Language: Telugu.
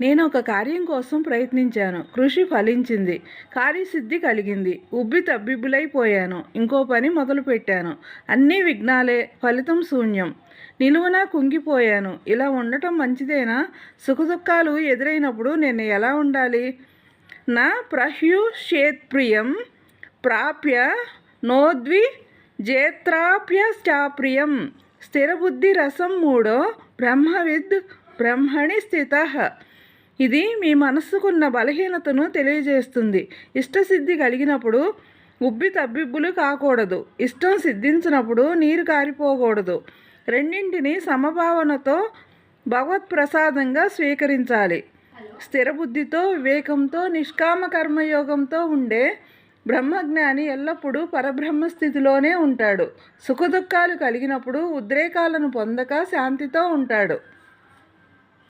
నేను ఒక కార్యం కోసం ప్రయత్నించాను. కృషి ఫలించింది. కార్యసిద్ధి కలిగింది. ఉబ్బి తబ్బిబ్బులైపోయాను ఇంకో పని మొదలుపెట్టాను. అన్నీ విఘ్నాలే ఫలితం శూన్యం. నిలువున కుంగిపోయాను. ఇలా ఉండటం మంచిదేనా? సుఖదుఖాలు ఎదురైనప్పుడు నేను ఎలా ఉండాలి? నా ప్రహ్యుషేత్ప్రియం ప్రాప్య నోద్వి జేత్రాప్యశ్చాప్రియం స్థిరబుద్ధి రసం మూడో బ్రహ్మవిద్ బ్రహ్మణి స్థిత. ఇది మీ మనస్సుకున్న బలహీనతను తెలియజేస్తుంది. ఇష్టసిద్ధి కలిగినప్పుడు ఉబ్బి తబ్బిబ్బులు కాకూడదు. ఇష్టం సిద్ధించినప్పుడు నీరు కారిపోకూడదు. రెండింటిని సమభావనతో భగవత్ ప్రసాదంగా స్వీకరించాలి. స్థిరబుద్ధితో వివేకంతో నిష్కామ కర్మయోగంతో ఉండే బ్రహ్మజ్ఞాని ఎల్లప్పుడూ పరబ్రహ్మ స్థితిలోనే ఉంటాడు. సుఖదుఖాలు కలిగినప్పుడు ఉద్రేకాలను పొందక శాంతితో ఉంటాడు.